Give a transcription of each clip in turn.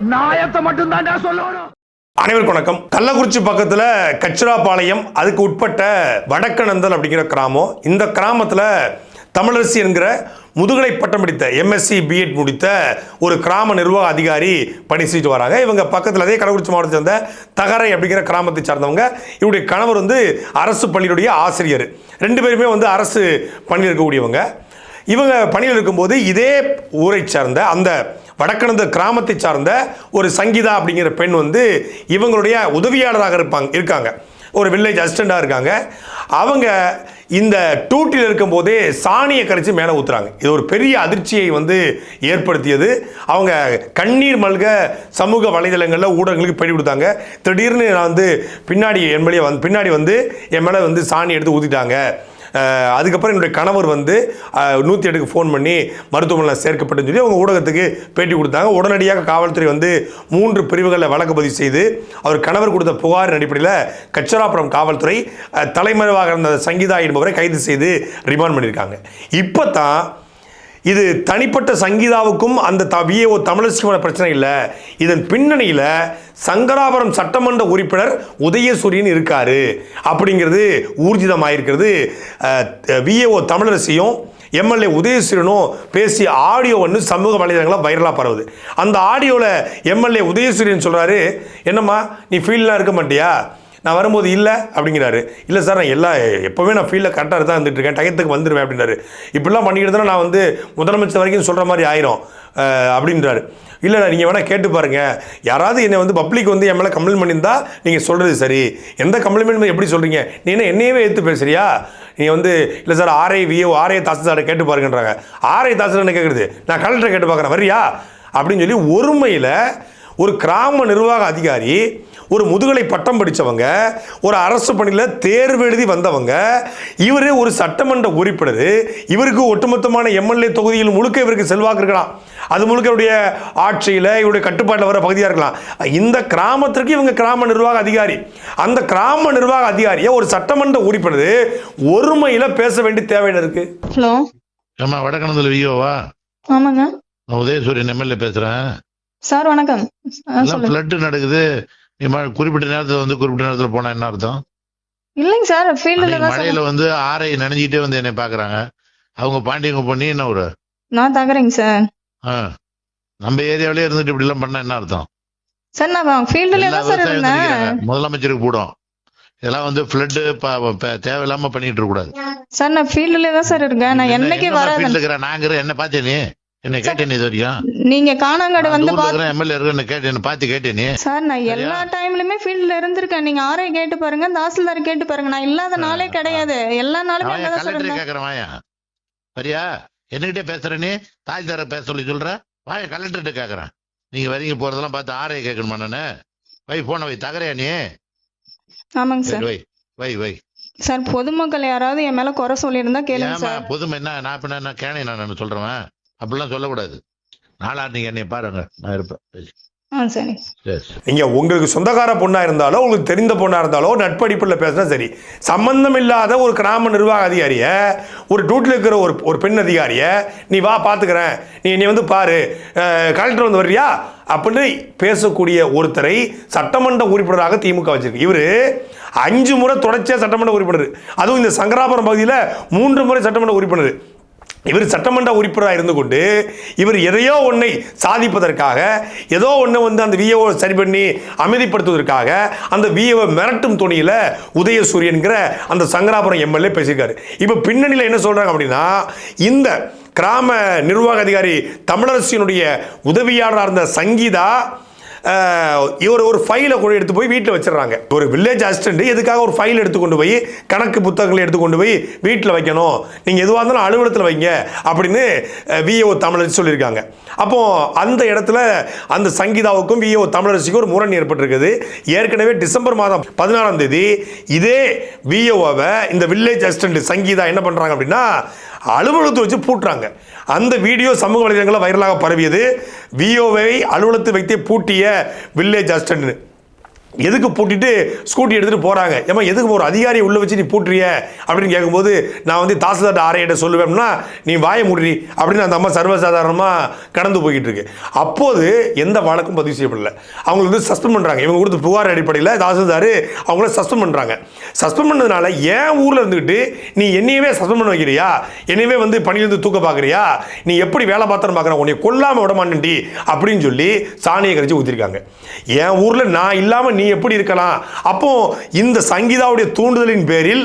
நாயத்தை மட்டும் தான் சொல்லணும். அனைவருக்கும் வணக்கம். கள்ளக்குறிச்சி பக்கத்தில் கச்சிராபாளையம் அதுக்கு உட்பட்ட வடக்கநந்தல் அப்படிங்கிற கிராமம். இந்த கிராமத்தில் தமிழரசி என்கிற முதுகலை பட்டம் படித்த எம்எஸ்சி பிஎட் முடித்த ஒரு கிராம நிர்வாக அதிகாரி பணி செஞ்சுட்டு வராங்க. இவங்க பக்கத்தில் அதே கள்ளக்குறிச்சி மாவட்டத்தை சேர்ந்த தகரை அப்படிங்கிற கிராமத்தை சார்ந்தவங்க. இவருடைய கணவர் வந்து அரசு பள்ளியுடைய ஆசிரியர். ரெண்டு பேருமே வந்து அரசு பணியில் இருக்கக்கூடியவங்க. இவங்க பணியில் இருக்கும்போது இதே ஊரை சார்ந்த அந்த வடக்கணந்த கிராமத்தை சார்ந்த ஒரு சங்கீதா அப்படிங்கிற பெண் வந்து இவங்களுடைய உதவியாளராக இருப்பாங்க இருக்காங்க. ஒரு வில்லேஜ் அசிஸ்டண்டாக இருக்காங்க. அவங்க இந்த டூட்டில் இருக்கும்போதே சாணியை கரைச்சி மேலே ஊற்றுறாங்க இது ஒரு பெரிய அதிர்ச்சியை வந்து ஏற்படுத்தியது. அவங்க கண்ணீர் மல்க சமூக வலைதளங்களில் ஊடகங்களுக்கு பேடி கொடுத்தாங்க. திடீர்னு நான் வந்து பின்னாடி என் மேலே வந்து பின்னாடி வந்து என் மேலே வந்து சாணி எடுத்து ஊற்றிட்டாங்க அதுக்கப்புறம் என்னுடைய கணவர் வந்து நூற்றி எட்டுக்கு ஃபோன் பண்ணி மருத்துவமனையில் சேர்க்கப்பட்டுன்னு சொல்லி அவங்க ஊடகத்துக்கு பேட்டி கொடுத்தாங்க. உடனடியாக காவல்துறை வந்து மூன்று பிரிவுகளில் வழக்கு பதிவு செய்து அவர் கணவர் கொடுத்த புகாரின் அடிப்படையில் கச்சராபுரம் காவல்துறை தலைமறைவாக இருந்த சங்கீதா என்பவரை கைது செய்து ரிமாண்ட் பண்ணியிருக்காங்க. இப்போ தான் இது தனிப்பட்ட சங்கீதாவுக்கும் அந்த த விஏஓ தமிழரசிக்குமான பிரச்சனை இல்லை. இதன் பின்னணியில் சங்கராபுரம் சட்டமன்ற உறுப்பினர் உதயசூரியன் இருக்காரு. அப்படிங்கிறது ஊர்ஜிதமாயிருக்கிறது. விஏஓ தமிழரசியும் எம்எல்ஏ உதயசூரியனும் பேசிய ஆடியோ ஒன்று சமூக வலைதளங்களில் வைரலாக பரவுது. அந்த ஆடியோவில் எம்எல்ஏ உதயசூரியன் சொல்கிறாரு என்னம்மா நீ ஃபீல்ட்லாம் இருக்க மாட்டியா? நான் வரும்போது இல்லை அப்படிங்கிறாரு. இல்லை சார் நான் எல்லா எப்போவுமே நான் ஃபீல்டில் கரெக்டாக தான் இருந்துட்டு இருக்கேன். டயத்துக்கு வந்துடுவேன் அப்படின்னாரு. இப்படிலாம் பண்ணிக்கிட்டு நான் வந்து முதலமைச்சர் வரைக்கும் சொல்கிற மாதிரி ஆயிரும். அப்படின்றாரு. இல்லை நீங்கள் வேணால் கேட்டு பாருங்கள் யாராவது என்னை வந்து பப்ளிக் வந்து என் மேலே கம்ப்ளைண்ட் பண்ணியிருந்தா நீங்கள் சொல்கிறது சரி. எந்த கம்ப்ளைண்ட் எப்படி சொல்கிறீங்க நீ என்ன என்னையவே எடுத்து பேசுறியா? நீங்கள் வந்து இல்லை சார் ஆர்ஐ விஓ ஆர்ஐ தாசில்தாரை கேட்டு பாருங்கன்றாங்க. ஆர்ஐ தாசில்தார் என்ன கேட்குறது நான் கலெக்டரை கேட்டு பார்க்குறேன் வரியா அப்படின்னு சொல்லி ஒருமையில் ஒரு கிராம நிர்வாக அதிகாரி ஒரு முதுகலை பட்டம் படித்தவங்க ஒரு அரசு பணியில் தேர்வு எழுதி வந்தவங்க இவர் ஒரு சட்டமன்ற உறுப்பினர் இவருக்கு ஒட்டுமொத்தமான எம்எல்ஏ தொகுதியில் முழுக்க இவருக்கு செல்வாக்கு இருக்கலாம். அது முழுக்க இவருடைய ஆட்சியில் இவருடைய கட்டுப்பாட்டில் வர பகுதியாக இருக்கலாம். இந்த கிராமத்திற்கு இவங்க கிராம நிர்வாக அதிகாரி. அந்த கிராம நிர்வாக அதிகாரியை ஒரு சட்டமன்ற உறுப்பினர் ஒருமையில் பேச வேண்டிய தேவை என்ன இருக்கு? ஹலோ. ஏம்மா வடக்கணத்துல வியோவா ஆமாங்க. நான் உதயசூரியன் எம்எல்ஏ பேசுறேன். சார் வணக்கம். நடக்குது. குறிப்பிட்ட நேரத்துல வந்து குறிப்பிட்ட நேரத்துல போனா என்ன அர்த்தம்? இல்லைங்க சார் ஃபீல்டுல மழையில வந்து ஆரை நனைஞ்சிட்டே வந்து என்னை பாக்குறாங்க. அவங்க பாண்டியங்க பண்ணி என்ன ஒரு நான் தகுறேங்க சார். ஆ, நம்ம ஏரியாவிலே இருந்துட்டு இப்படி எல்லாம் பண்ணா என்ன அர்த்தம்? சார் நான் ஃபீல்டுல தான் சார் இருந்தேன். முதலமைச்சருக்கு கூடும் இதெல்லாம் வந்து ஃப்ளட் தேவையில்லாம பண்ணிட்டு இருக்க கூடாது. சார் நான் ஃபீல்டுல தான் சார் இருக்கேன். நான் என்னைக்கு வர நாங்க என்ன பார்த்தே நீ? என்ன இது வரைக்கும் நீங்க காணாங்கடை வந்து பாத்து எம்எல்ஏ இருக்கு என்ன கேட்டேன் என்ன பார்த்து கேட்டேன். நீ சார் நான் எல்லா டைம்லயுமே ஃபீல்டுல இருந்திருக்கேன். நீங்க ஆரை கேட்டு பாருங்க தாசில்தார் கேட்டு பாருங்க. நான் இல்லாத நாளே கிடையாது. எல்லா நாளுமே அங்கதான் சார் கலெக்டர் இருந்தேன் கேக்குறேன் வாயா. சரியா? என்கிட்ட பேசுற நீ? தாய்தார பேச சொல்லி சொல்ற? வாய கலெக்டர்கிட்ட கேக்குறேன். நீங்க வரீங்க போறதெல்லாம் பார்த்து ஆரைய கேட்கணுமா நானு? வை போன வை தகரையா நீ? ஆமாங்க சரி வை வை வை. சார் பொதுமக்கள் யாராவது என் மேல குறை சொல்லியிருந்தா கேளுங்க சார். புதுமை என்ன? நான் இப்ப என்ன கேணை நான் சொல்றேன் அப்படிலாம் சொல்லக்கூடாது. நாளா நீங்க என்னைய பாருங்க நான் இருப்பேன். நீங்க உங்களுக்கு சொந்தக்கார பொண்ணா இருந்தாலோ உங்களுக்கு தெரிந்த பொண்ணா இருந்தாலோ நட்படிப்பில் பேசினா சரி. சம்பந்தம் இல்லாத ஒரு கிராம நிர்வாக அதிகாரிய ஒரு டூட்டில் இருக்கிற ஒரு ஒரு பெண் அதிகாரிய நீ வா பார்த்துக்கிறேன் நீ நீ வந்து பாரு. கலெக்டர் வந்து வர்றியா? அப்படின்னு பேசக்கூடிய ஒருத்தரை சட்டமன்ற உறுப்பினராக திமுக வச்சிருக்கு. இவர் அஞ்சு முறை தொடர்ச்சியாக சட்டமன்ற உறுப்பினர். அதுவும் இந்த சங்கராபுரம் பகுதியில் மூன்று முறை சட்டமன்ற உறுப்பினர். இவர் சட்டமன்ற உறுப்பினராக இருந்து கொண்டு இவர் எதையோ ஒன்றை சாதிப்பதற்காக ஏதோ ஒன்று வந்து அந்த விஏஓ சரி பண்ணி அமைதிப்படுத்துவதற்காக அந்த விஏஓ மிரட்டும் துணியில் உதயசூரியன்கிற அந்த சங்கராபுரம் எம்எல்ஏ பேசியிருக்காரு. இப்போ பின்னணியில் என்ன சொல்கிறாங்க அப்படின்னா இந்த கிராம நிர்வாக அதிகாரி தமிழரசியினுடைய உதவியாளராக இருந்த சங்கீதா இவர் ஒரு ஃபைலை கூட எடுத்து போய் வீட்டில் வச்சிடுறாங்க ஒரு வில்லேஜ் அசிஸ்டண்ட் எதுக்காக ஒரு ஃபைல் எடுத்து கொண்டு போய் கணக்கு புத்தகங்களை எடுத்து கொண்டு போய் வீட்டில் வைக்கணும்? நீங்கள் எதுவாக இருந்தாலும் அலுவலகத்தில் வைங்க அப்படின்னு விஏஓ தமிழரசி சொல்லியிருக்காங்க. அப்போ அந்த இடத்துல அந்த சங்கீதாவுக்கும் விஏஓ தமிழரசிக்கும் ஒரு முரண் ஏற்பட்டிருக்குது. ஏற்கனவே டிசம்பர் மாதம் பதினாறாம் தேதி இதே விஏஓவை இந்த வில்லேஜ் அசிஸ்டண்ட் சங்கீதா என்ன பண்ணுறாங்க அப்படின்னா அலுவலகத்தை வச்சு பூட்டுறாங்க. அந்த வீடியோ சமூக வலைதளங்களில் வைரலாக பரவியது. விஓவை அலுவலகத்தை வைத்தே பூட்டிய வில்லேஜ் அசிஸ்டன்ட் எதுக்கு பூட்டிட்டு ஸ்கூட்டி எடுத்துகிட்டு போகிறாங்க ஏமா எதுக்கு ஒரு அதிகாரியை உள்ளே வச்சு நீ பூட்டுறிய? அப்படின்னு கேட்கும்போது நான் வந்து தாசில்தார் ஆரையிட்ட சொல்லுவேன்னா நீ வாயை முடி அப்படின்னு அந்த அம்மா சர்வசாதாரணமாக கடந்து போய்கிட்டு இருக்கு அப்போது எந்த வழக்கும் பதிவு செய்யப்படல. அவங்க வந்து சஸ்பெண்ட் பண்ணுறாங்க இவங்க கொடுத்து புகார் அடிப்படையில் தாசில்தார் அவங்கள சஸ்பெண்ட் பண்ணுறாங்க சஸ்பெண்ட் பண்ணதுனால ஏன் ஊரில் இருந்துக்கிட்டு நீ என்னையவே சஸ்பெண்ட் பண்ண வைக்கிறியா? என்னையவே வந்து பணியிலிருந்து தூக்க பார்க்குறியா நீ எப்படி வேலை பாத்திரம் பார்க்குற உன்னை கொல்லாமல் விட மாட்டேன்டி அப்படின்னு சொல்லி சாணியை கரைச்சி ஊற்றிருக்காங்க என் ஊரில் நான் இல்லாமல் நீ எப்படி இருக்கலாம்? அப்போ இந்த சங்கீதாவுடைய தூண்டுதலின் பேரில்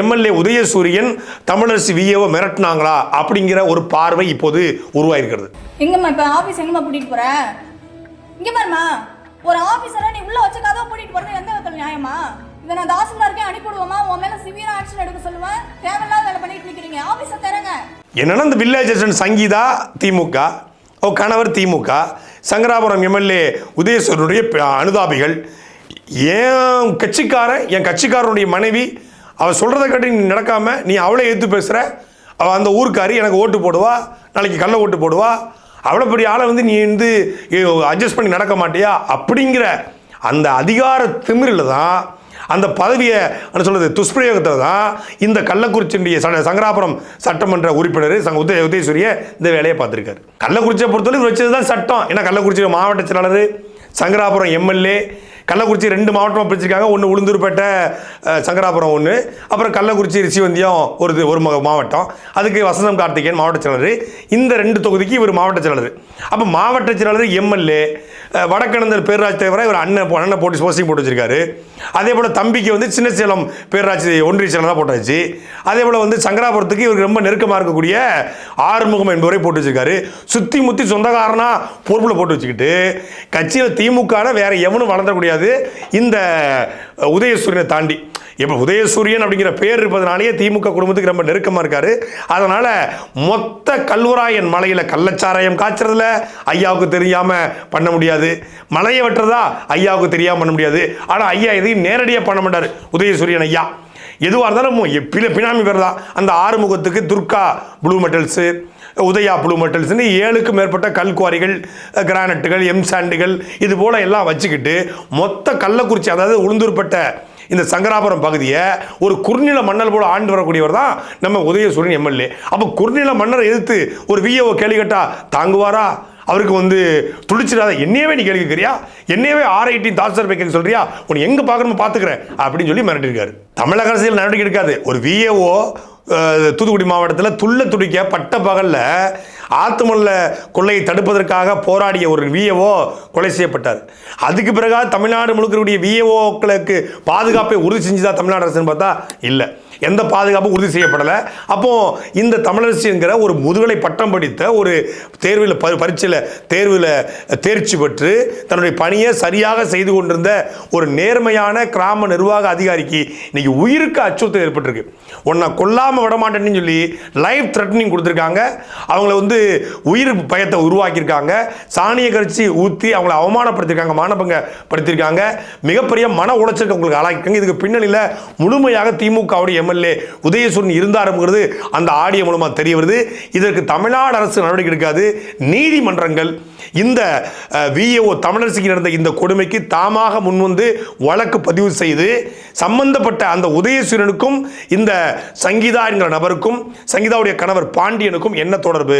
எம்எல்ஏ உதயசூரியன் தமிழரசி விஏவை மிரட்டினாங்களா அப்படிங்கிற ஒரு பார்வை இப்போது உருவாயிருக்கிறது. எங்கம்மா இப்ப ஆபீஸ் எங்கம்மா கூட்டிட்டு போற? இங்க பாருமா ஒரு ஆபீசரை நீ உள்ள வச்ச கதவை கூட்டிட்டு போறது எந்த விதத்துல நியாயமா? இதை நான் தாசில்தாருக்கே அனுப்பிவிடுவோமா? உன் மேல சிவியரா ஆக்ஷன் எடுக்க சொல்லுவேன். தேவையில்லாத வேலை பண்ணிட்டு நிக்கிறீங்க. ஆபீஸை தரங்க என்னன்னா இந்த வில்லேஜ் சங்கீதா திமுக கணவர் திமுக. சங்கராபுரம் எம்எல்ஏ உதயசூரனுடைய ப- அனுதாபிகள். என் கட்சிக்காரன் என் கட்சிக்காரனுடைய மனைவி அவள் சொல்கிறத கட்டி நீ நடக்காமல் நீ அவளை எடுத்து பேசுகிற அவள் அந்த ஊருக்காரி எனக்கு ஓட்டு போடுவா நாளைக்கு கள்ள ஓட்டு போடுவா? அவ்வளோ பெரிய ஆளை வந்து நீ வந்து அட்ஜஸ்ட் பண்ணி நடக்க மாட்டியா? அப்படிங்கிற அந்த அதிகார திமிரில் தான் அந்த பதவியை என்ன சொல்றது துஷ்பிரயோகத்தை தான் இந்த கள்ளக்குறிச்சியுடைய ச- சங்கராபுரம் சட்டமன்ற உறுப்பினர் சங்க உதய உதயசூரிய இந்த வேலையை பார்த்துருக்காரு. கள்ளக்குறிச்சியை பொறுத்தவரை இவர் வச்சது தான் சட்டம். ஏன்னா கள்ளக்குறிச்சி மாவட்ட செயலாளர் சங்கராபுரம் எம்எல்ஏ கள்ளக்குறிச்சி ரெண்டு மாவட்டமாக பிரிச்சிருக்காங்க. ஒன்று உளுந்தூர்பேட்டை சங்கராபுரம் ஒன்று அப்புறம் கள்ளக்குறிச்சி ரிஷிவந்தியம் ஒரு இது- ஒரு மாவட்டம். அதுக்கு வசந்தம் கார்த்திகேயன் மாவட்ட செயலாளர். இந்த ரெண்டு தொகுதிக்கு இவர் மாவட்ட செயலாளர். அப்போ மாவட்ட செயலாளர் எம்எல்ஏ வடக்கணந்தர் பேரராஜ் தலைவராக இவர் அண்ணன் அண்ணன் போட்டு போஸ்டிங் போட்டு வச்சிருக்காரு. அதே போல் தம்பிக்கு வந்து சின்ன சேலம் பேரராட்சி ஒன்றிய செயலராக போட்டாச்சு. அதே போல் வந்து சங்கராபுரத்துக்கு இவருக்கு ரொம்ப நெருக்கமாக இருக்கக்கூடிய ஆறுமுகம் என்பவரை போட்டு வச்சிருக்காரு. சுற்றி முற்றி சொந்தக்காரனாக பொறுப்பில் போட்டு வச்சுக்கிட்டு கட்சியில் திமுக வேற எவனும் வளர்ந்துடக்கூடாது இந்த உதயசூரியனை தாண்டி. இப்போ உதயசூரியன் அப்படிங்கிற பேர் இருப்பதனாலேயே திமுக குடும்பத்துக்கு ரொம்ப நெருக்கமாக இருக்காரு. அதனால் மொத்த கல்வராயன் மலையில் கள்ளச்சாராயம் காய்ச்சறதுல ஐயாவுக்கு தெரியாமல் பண்ண முடியாது. மலையை வெட்டுறதா ஐயாவுக்கு தெரியாமல் பண்ண முடியாது. ஆனால் ஐயா எதையும் நேரடியாக பண்ண மாட்டார். உதயசூரியன் ஐயா. எதுவாக இருந்தாலும் மு- பினாமி பேர் தான் அந்த ஆறுமுகத்துக்கு Durga blue metals Udaya blue மெட்டல்ஸ்னு ஏழுக்கும் மேற்பட்ட கல் குவாரிகள் கிரானைட்டுகள் எம் சாண்டுகள் இது போல் எல்லாம் வச்சுக்கிட்டு மொத்த கள்ளக்குறிச்சி அதாவது உளுந்தூர்பட்ட இந்த சங்கராபுரம் பகுதியை ஒரு குறுநில மன்னல் போல ஆண்டு வரக்கூடியவர் தான் நம்ம உதயசூரியன் எம்எல்ஏ. அப்போ குறுநில மன்னரை எதிர்த்து ஒரு விஏஓ கேள்வி கேட்டால் தாங்குவாரா? அவருக்கு வந்து துடிச்சிடாத என்னையவே நீ கேள்வி கேட்குறியா? என்னையவே ஆர்ஐடி தாசர் பேக்க சொல்றியா? உன்னை எங்கே பார்க்கணுமோ பார்த்துக்கிறேன் அப்படின்னு சொல்லி மிரட்டிருக்காரு தமிழக அரசியல் நடவடிக்கை எடுக்காது. ஒரு விஏஓ தூத்துக்குடி மாவட்டத்தில் துள்ள துடிக்க பட்ட பகலில் ஆத்துமல்ல கொள்ளையை தடுப்பதற்காக போராடிய ஒரு விஏஓ கொலை செய்யப்பட்டார். அதுக்கு பிறகு தமிழ்நாடு முழுக்கக்கூடிய விஏஓக்களுக்கு பாதுகாப்பை உறுதி செஞ்சுதா தமிழ்நாடு அரசுன்னு பார்த்தா இல்லை. எந்த பாதுகாப்பும் உறுதி செய்யப்படலை. அப்போ இந்த தமிழரசிங்கிற ஒரு முதுகலை பட்டம் படித்த ஒரு தேர்வில் ப பரீட்சையில் தேர்வில் தேர்ச்சி பெற்று தன்னுடைய பணியை சரியாக செய்து கொண்டிருந்த ஒரு நேர்மையான கிராம நிர்வாக அதிகாரிக்கு இன்னைக்கு உயிருக்கு அச்சுறுத்தல் ஏற்பட்டிருக்கு. உன்னை கொல்லாமல் விட மாட்டேன்னு சொல்லி லைஃப் த்ரெட்டனிங் கொடுத்துருக்காங்க. அவங்கள வந்து உயிர் பயத்தை உருவாக்கியிருக்காங்க. சாணிய கரிச்சு ஊற்றி அவங்கள அவமானப்படுத்தியிருக்காங்க மானபங்க படுத்தியிருக்காங்க மிகப்பெரிய மன உளைச்சலுக்கு உங்களுக்கு ஆளாக்கிருக்காங்க இதுக்கு பின்னணியில் முழுமையாக திமுகவுடைய எம்எல்ஏ உதயசூரன் இருந்தாருங்கிறது அந்த ஆடியோ மூலமாக தெரிய வருது. இதற்கு தமிழ்நாடு அரசு நடவடிக்கை எடுக்காது. நீதிமன்றங்கள் இந்த விஏஓ தமிழரசுக்கு நடந்த இந்த கொடுமைக்கு தாமாக முன்வந்து வழக்கு பதிவு செய்து சம்பந்தப்பட்ட அந்த உதயசூரனுக்கும் இந்த சங்கீதா என்கிற நபருக்கும் சங்கீதாவுடைய கணவர் பாண்டியனுக்கும் என்ன தொடர்பு?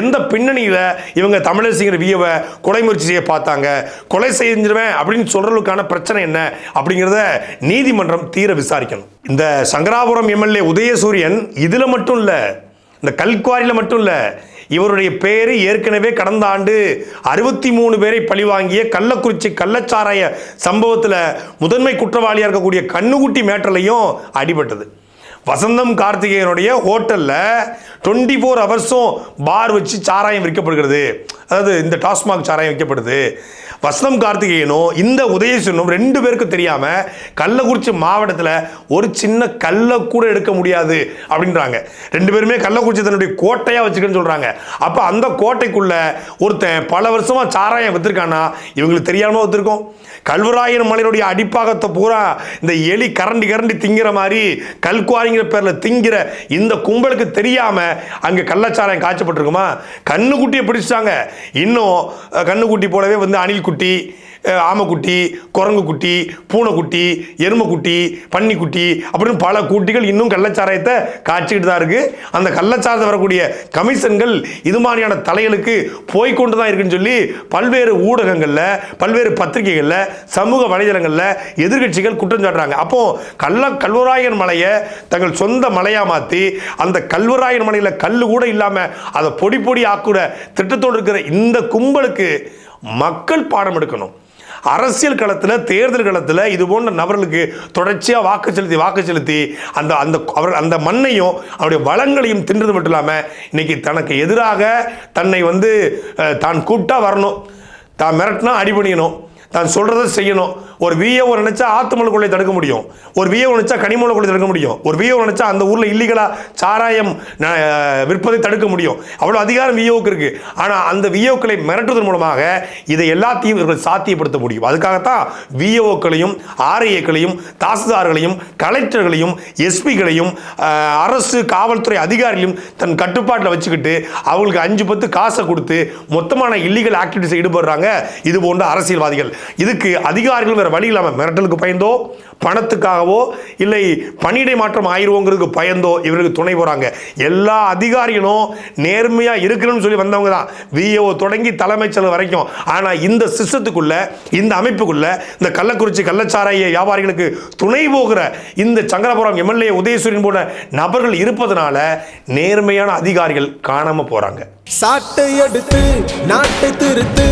எந்த பின்னணியில் இவங்க தமிழரசிங்கிற வியவை கொலை முயற்சி செய்ய பார்த்தாங்க? கொலை செஞ்சிருவேன் அப்படின்னு சொல்றதுக்கான பிரச்சனை என்ன? அப்படிங்கிறத நீதிமன்றம் தீர விசாரிக்கணும். இந்த சங்கரா சங்கராபுரம் எம்எல்ஏ உதயசூரியன் இதில் மட்டும் இல்லை இந்த கல்குவாரியில் மட்டும் இல்லை இவருடைய பேர் ஏற்கனவே கடந்த ஆண்டு அறுபத்தி மூணு பேரை பழிவாங்கிய கள்ளக்குறிச்சி கள்ளச்சாராய சம்பவத்தில் முதன்மை குற்றவாளியாக இருக்கக்கூடிய கண்ணுக்குட்டி மேட்டர்லையும் அடிபட்டது. வசந்தம் கார்த்திகேயனுடைய ஹோட்டலில் டுவெண்ட்டி ஃபோர் ஹவர்ஸும் பார் வச்சு சாராயம் விற்கப்படுகிறது. அதாவது இந்த டாஸ்மாக் சாராயம் விற்கப்படுது. வசந்தம் கார்த்திகேயனும் இந்த உதயசனும் ரெண்டு பேருக்கும் தெரியாமல் கள்ளக்குறிச்சி மாவட்டத்தில் ஒரு சின்ன கல்லை கூட எடுக்க முடியாது அப்படின்றாங்க. ரெண்டு பேருமே கள்ளக்குறிச்சி தன்னுடைய கோட்டையாக வச்சுக்கன்னு சொல்கிறாங்க அப்போ அந்த கோட்டைக்குள்ள ஒருத்தன் பல வருஷமாக சாராயம் வித்திருக்கானா இவங்களுக்கு தெரியாமல் வித்திருக்கோம் கல்வராயன் மலையினுடைய அடிப்பாகத்தை பூரா இந்த எலி கரண்டி கரண்டி திங்கிற மாதிரி கல்குவாரிங்கிற பேரில் திங்கிற இந்த கும்பலுக்கு தெரியாம அங்கே கள்ளச்சாராயம் காய்ச்சப்பட்டிருக்குமா? கண்ணுக்குட்டியை பிடிச்சிட்டாங்க. இன்னும் கண்ணுக்குட்டி போலவே வந்து அணில்குட்டி ஆமைக்குட்டி குரங்குக்குட்டி பூனைக்குட்டி எருமைக்குட்டி பன்னிக்குட்டி அப்படின்னு பல குட்டிகள் இன்னும் கள்ளச்சாராயத்தை காய்ச்சிக்கிட்டு தான் இருக்குது அந்த கள்ளச்சாரத்தை வரக்கூடிய கமிஷன்கள் இது மாதிரியான தலைகளுக்கு போய்க்கொண்டு தான் இருக்குன்னு சொல்லி பல்வேறு ஊடகங்களில் பல்வேறு பத்திரிகைகளில் சமூக வலைதளங்களில் எதிர்க்கட்சிகள் குற்றம் சாட்டுறாங்க. அப்போ கள்ள கல்வராயன் மலையை தங்கள் சொந்த மலையாக மாற்றி அந்த கல்வராயன் மலையில் கல் கூட இல்லாமல் அதை பொடி பொடி ஆக்கூட திட்டத்தோடு இருக்கிற இந்த கும்பலுக்கு மக்கள் பாடம் எடுக்கணும். அரசியல் களத்தில் தேர்தல் களத்தில் இது போன்ற நபர்களுக்கு தொடர்ச்சியாக வாக்கு செலுத்தி வாக்கு செலுத்தி அந்த அந்த அவர் அந்த மண்ணையும் அவருடைய வளங்களையும் தின்றது மட்டும் இல்லாமல் இன்னைக்கு தனக்கு எதிராக தன்னை வந்து தான் கூப்பிட்டா வரணும். தான் மிரட்டினா அடிபணியணும். தான் சொல்கிறத செய்யணும். ஒரு விஏஓ நினைச்சா ஆத்துமலை தடுக்க முடியும். ஒரு விஏஓ நினைச்சா கனிமூல தடுக்க முடியும். ஒரு விஏஓ நினைச்சா அந்த ஊரில் இல்லீகலாக சாராயம் விற்பதை தடுக்க முடியும். அவ்வளோ அதிகாரம் விஏஓக்கு இருக்கு. ஆனால் அந்த விஏஓக்களை மிரட்டுவதன் மூலமாக இதை எல்லாத்தையும் இவர்கள் சாத்தியப்படுத்த முடியும். அதுக்காகத்தான் விஏஓக்களையும் ஆர்ஐஏக்களையும் தாசில்தார்களையும் கலெக்டர்களையும் எஸ்பிகளையும் அரசு காவல்துறை அதிகாரிகளையும் தன் கட்டுப்பாட்டில் வச்சுக்கிட்டு அவங்களுக்கு அஞ்சு பத்து காசை கொடுத்து மொத்தமான இல்லீகல் ஆக்டிவிட்டிஸ் ஈடுபடுறாங்க. இது போன்ற அரசியல்வாதிகள். இதுக்கு அதிகாரிகள் வேறு வழி இல்லாமல் மிரட்டலுக்கு பயந்தோ பணத்துக்காகவோ இல்லை பணியிடை மாற்றம் ஆயிருவோங்கிறதுக்கு பயந்தோ இவருக்கு துணை போகிறாங்க எல்லா அதிகாரிகளும் நேர்மையாக இருக்கணும்னு சொல்லி வந்தவங்க தான். விஏஓ தொடங்கி தலைமைச் செயலர் வரைக்கும். ஆனால் இந்த சிஸ்டத்துக்குள்ள இந்த அமைப்புக்குள்ள இந்த கள்ளக்குறிச்சி கள்ளச்சாராய வியாபாரிகளுக்கு துணை போகிற இந்த சங்கரபுரம் எம்எல்ஏ உதயசூரியன் போன்ற நபர்கள் இருப்பதனால நேர்மையான அதிகாரிகள் காணாமல் போகிறாங்க சாட்டை எடுத்து நாட்டை திருத்து.